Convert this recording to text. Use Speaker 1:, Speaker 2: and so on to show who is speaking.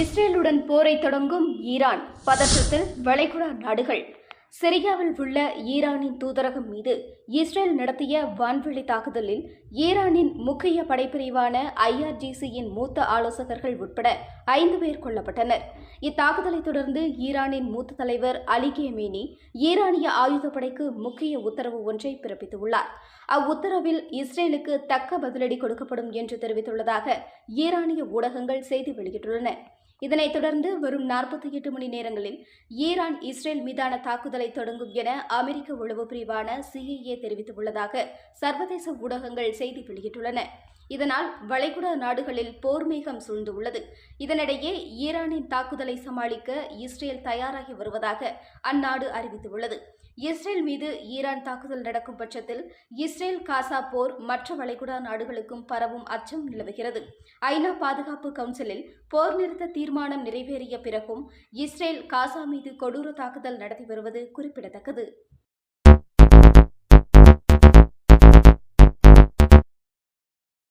Speaker 1: இஸ்ரேலுடன் போரை தொடங்கும் ஈரான் பதற்றத்தில் வளைகுடா நாடுகள். சிரியாவில் உள்ள ஈரானின் தூதரகம் மீது இஸ்ரேல் நடத்திய வான்வெளி தாக்குதலில் ஈரானின் முக்கிய படைப்பிரிவான ஐஆர்ஜிசியின் மூத்த ஆலோசகர்கள் உட்பட ஐந்து பேர் கொல்லப்பட்டனர். இத்தாக்குதலை தொடர்ந்து ஈரானின் மூத்த தலைவர் அலி கேமேனி ஈரானிய ஆயுதப்படைக்கு முக்கிய உத்தரவு ஒன்றை பிறப்பித்துள்ளார். அவ்வுத்தரவில் இஸ்ரேலுக்கு தக்க பதிலடி கொடுக்கப்படும் என்று தெரிவித்துள்ளதாக ஈரானிய ஊடகங்கள் செய்தி வெளியிட்டுள்ளன. இதனைத் தொடர்ந்து வரும் நாற்பத்தி எட்டு மணி நேரங்களில் ஈரான் இஸ்ரேல் மீதான தாக்குதலை தொடங்கும் என அமெரிக்க உளவு பிரிவான சிஐஏ தெரிவித்துள்ளதாக சர்வதேச ஊடகங்கள் செய்தி வெளியிட்டுள்ளன. இதனால் வளைகுடா நாடுகளில் போர் மேகம் சூழ்ந்துள்ளது. இதனிடையே ஈரானின் தாக்குதலை சமாளிக்க இஸ்ரேல் தயாராகி வருவதாக அந்நாடு அறிவித்துள்ளது. இஸ்ரேல் மீது ஈரான் தாக்குதல் நடக்கும் பட்சத்தில் இஸ்ரேல் காசா போர் மற்ற வளைகுடா நாடுகளுக்கும் பரவும் அச்சம் நிலவுகிறது. ஐநா பாதுகாப்பு கவுன்சிலில் போர் நிறுத்த தீர்மானம் நிறைவேறிய பிறகும் இஸ்ரேல் காசா மீது கொடூர தாக்குதல் நடத்தி வருவது குறிப்பிடத்தக்கது.